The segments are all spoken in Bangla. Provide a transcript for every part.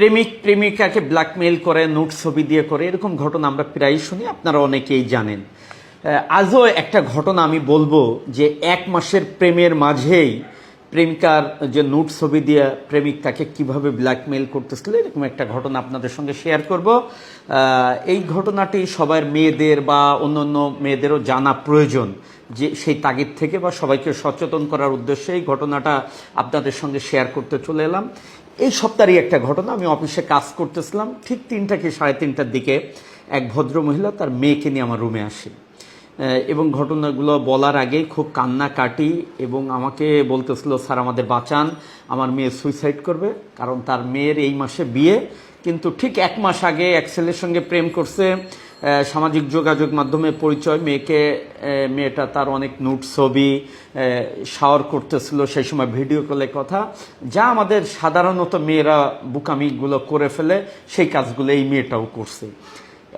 প্রেমিক, প্রেমিকাকে ব্ল্যাকমেইল করে, নোট ছবি দিয়ে করে, এরকম ঘটনা আমরা প্রায় শুনি, আপনারা অনেকেই জানেন। আজও একটা ঘটনা আমি বলব যে এক মাসের প্রেমের মাঝেই প্রেমিকার যে নোট ছবি দিয়ে প্রেমিক তাকে কীভাবে ব্ল্যাকমেইল করতেছিল, এরকম একটা ঘটনা আপনাদের সঙ্গে শেয়ার করব। এই ঘটনাটি সবার মেয়েদের বা অন্য অন্য মেয়েদেরও জানা প্রয়োজন যে সেই তাগিদ থেকে বা সবাইকে সচেতন করার উদ্দেশ্যে এই ঘটনাটা আপনাদের সঙ্গে শেয়ার করতে চলে এলাম। এই সপ্তাহেরই একটা ঘটনা। আমি অফিসে কাজ করতেছিলাম, ঠিক তিনটা কি সাড়ে তিনটার দিকে এক ভদ্র মহিলা তার মেয়েকে নিয়ে আমার রুমে আসে। এবং ঘটনাগুলো বলার আগেই খুব কান্না কাটি এবং আমাকে বলতেছিল, স্যার, আমাদের বাঁচান, আমার মেয়ে সুইসাইড করবে। কারণ তার মেয়ের এই মাসে বিয়ে, কিন্তু ঠিক এক মাস আগে এক ছেলের সঙ্গে প্রেম করছে। সামাজিক যোগাযোগ মাধ্যমে পরিচয়, মেয়েকে মেয়েটা তার অনেক নোট ছবি শাওয়ার করতেছিল, সেই সময় ভিডিও কলে কথা। যা আমাদের সাধারণত মেয়েরা বুকামিগুলো করে ফেলে, সেই কাজগুলো এই মেয়েটাও করছে।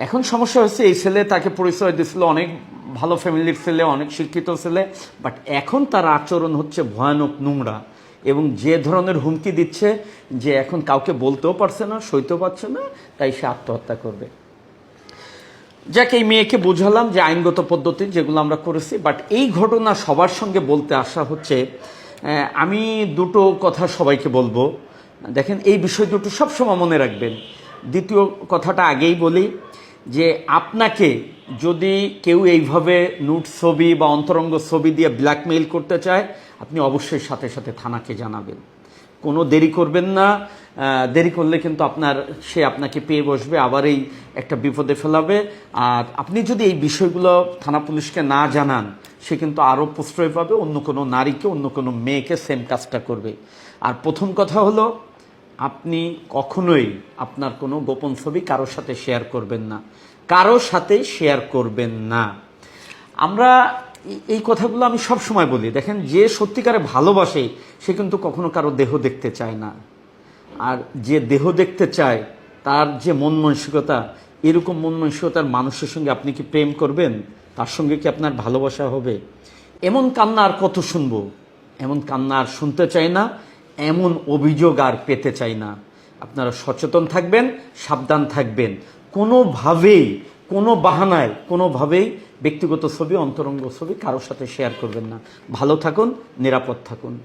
এখন সমস্যা হচ্ছে, এই ছেলে তাকে পরিচয় দিছিল, অনেক ভালো ফ্যামিলির ছেলে, অনেক শিক্ষিত ছেলে বাট এখন তার আচরণ হচ্ছে ভয়ানক নোংরা এবং যে ধরনের হুমকি দিচ্ছে, যে এখন কাউকে বলতেও পারছে না, সইতেও পারছে না, তাই সে আত্মহত্যা করবে। যাক এই মেয়েকে বুঝালাম যে আইনগত পদ্ধতি যেগুলো আমরা করেছি বাট এই ঘটনা সবার সঙ্গে বলতে আসা হচ্ছে আমি দুটো কথা সবাইকে বলব। দেখেন, এই বিষয় দুটো সবসময় মনে রাখবেন। দ্বিতীয় কথাটা আগেই বলি যে আপনাকে যদি কেউ এইভাবে নুট ছবি বা অন্তরঙ্গ ছবি দিয়ে ব্ল্যাকমেইল করতে চায়, আপনি অবশ্যই সাথে সাথে থানাকে জানাবেন। কোনো দেরি করবেন না। দেরি করলে কিন্তু আপনার, সে আপনাকে পেয়ে বসবে, আবার এই একটা বিপদে ফেলাবে। আর আপনি যদি এই বিষয়গুলো থানা পুলিশকে না জানান, সে কিন্তু আরও প্রশ্রয় পাবে, অন্য কোনো নারীকে, অন্য কোনো মেয়েকে সেম কাজটা করবে। আর প্রথম কথা হলো, আপনি কখনোই আপনার কোনো গোপন ছবি কারোর সাথে শেয়ার করবেন না। কারোর সাথে শেয়ার করবেন না। আমরা এই- কথাগুলো আমি সব সময় বলি। দেখেন, যে সত্যিকারে ভালোবাসে, সে কিন্তু কখনো কারও দেহ দেখতে চায় না। আর যে দেহ দেখতে চায়, তার যে মন মানসিকতা, এরকম মন মানসিকতার মানুষের সঙ্গে আপনি কি প্রেম করবেন? তার সঙ্গে কি আপনার ভালোবাসা হবে? এমন কান্না আর কত শুনব? এমন কান্না আর শুনতে চাই না, এমন অভিযোগ আর পেতে চাই না। আপনারা সচেতন থাকবেন, সাবধান থাকবেন। কোনোভাবেই, কোনো বাহানায়, কোনোভাবেই ব্যক্তিগত ছবি, অন্তরঙ্গ ছবি কারোর সাথে শেয়ার করবেন না। ভালো থাকুন, নিরাপদ থাকুন।